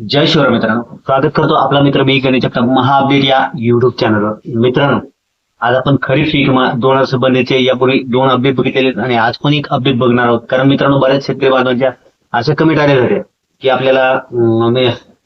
जय शिवराय मित्रांनो. स्वागत करतो आपला मित्र मी गणेश जगताप महा या युट्यूब चॅनलवर मित्रांनो आज आपण खरीप पीक दोन हजार संबंधीचे यापूर्वी दोन अपडेट बघितलेले आणि आज पण एक अपडेट बघणार आहोत? कारण मित्रांनो बऱ्याच शेतकरी बांधवांच्या असे कमेंट आले झाले की आपल्याला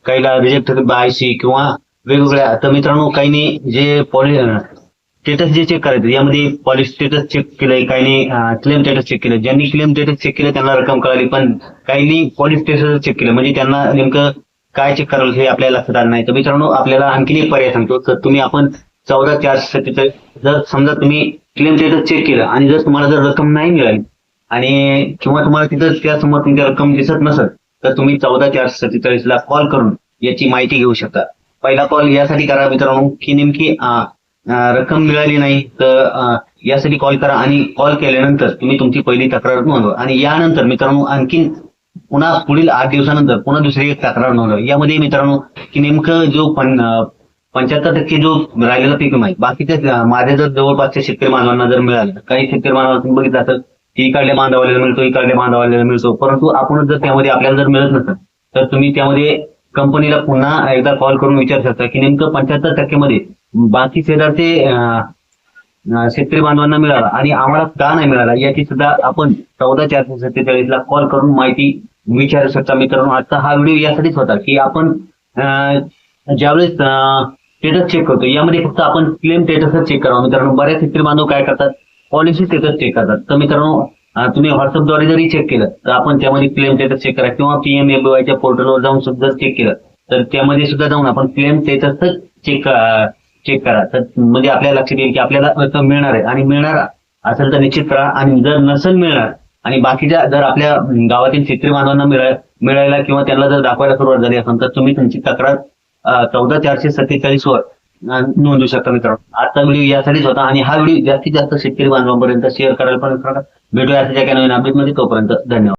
काहीला रिजेक्ट बायसी किंवा वेगवेगळ्या तर मित्रांनो काहींनी जे पॉलि स्टेटस जे चेक करायचं यामध्ये पॉलिसी स्टेटस चेक केलंय काहींनी क्लेम स्टेटस चेक केलं ज्यांनी क्लेम स्टेटस चेक केलं त्यांना रक्कम कळाली पण काहींनी पॉलिसी स्टेटस चेक केलं. म्हणजे त्यांना नेमकं काय चेक कराल हे आपल्याला लक्षात आलं नाही तर मित्रांनो आपल्याला आणखी एक पर्याय सांगतो. तर तुम्ही आपण चौदा चारशे सत्तेचाळीस जर समजा तुम्ही क्लेम स्टेटस चेक केलं आणि जर तुम्हाला जर रक्कम नाही मिळाली आणि किंवा तुम्हाला तिथं त्यासमोर तुमची रक्कम दिसत नसेल तर तुम्ही चौदा चारशे सत्तेचाळीस ला कॉल करून याची माहिती घेऊ शकता. पहिला कॉल यासाठी करा मित्रांनो की नेमकी रक्कम मिळाली नाही तर यासाठी कॉल करा आणि कॉल केल्यानंतर तुम्ही तुमची पहिली तक्रार नोंदवा. आणि यानंतर मित्रांनो आणखीन पुन्हा पुढील आठ दिवसानंतर पुन्हा दुसरी एक तक्रार नोंदवली. यामध्ये मित्रांनो की नेमकं जो पण पंच्याहत्तर टक्के जो राहिलेला पीक विमा आहे बाकीच्या माझ्या जर जवळपासच्या शेतकरी मानवांना जर मिळालं काही शेतकरी मानवांना बघितलं असेल की इकडल्या बांधवाल्याला मिळतो इकडल्या बांधवाल्याला मिळतो. परंतु आपण जर त्यामध्ये आपल्याला जर मिळत नसेल तर तुम्ही त्यामध्ये कंपनीला पुन्हा एकदा कॉल करून विचारू शकता की नेमकं पंच्याहत्तर टक्केमध्ये बाकी शेजारचे शेतकरी बांधवांना मिळाला आणि आम्हाला का नाही मिळाला याची सुद्धा आपण चौदा चारशे सत्तेचाळीस ला कॉल करून माहिती विचारू शकता मित्रांनो आजचा हा व्हिडिओ यासाठीच होता की आपण ज्यावेळेस स्टेटस चेक करतो यामध्ये फक्त आपण क्लेम स्टेटसच चेक करावं. मित्रांनो बऱ्याच शेतकरी बांधव काय करतात? पॉलिसी स्टेटस चेक करतात. तर मित्रांनो तुम्ही व्हॉट्सअपद्वारे जरी चेक केलं तर आपण त्यामध्ये क्लेम स्टेटस चेक करा. किंवा पीएमएबीवायच्या पोर्टलवर जाऊन सुद्धा चेक केलं तर त्यामध्ये सुद्धा जाऊन आपण क्लेम स्टेटसच चेक चेक करा. तर म्हणजे आपल्याला लक्षात येईल की आपल्याला रक्कम मिळणार आहे. आणि मिळणार असेल तर निश्चित करा. आणि जर नसेल मिळणार आणि बाकीच्या जर आपल्या गावातील शेतकरी बांधवांना मिळायला किंवा त्यांना जर दाखवायला सुरुवात झाली असेल तर तुम्ही तुमची तक्रार चौदा चारशे सत्तेचाळीस वर नोंदवू शकता मित्रांनो. आजचा व्हिडिओ यासाठीच होता. आणि हा व्हिडिओ जास्तीत जास्त शेतकरी बांधवांपर्यंत शेअर करायला पण भेटूया. अशा नवीन अपडेटमध्ये तोपर्यंत धन्यवाद.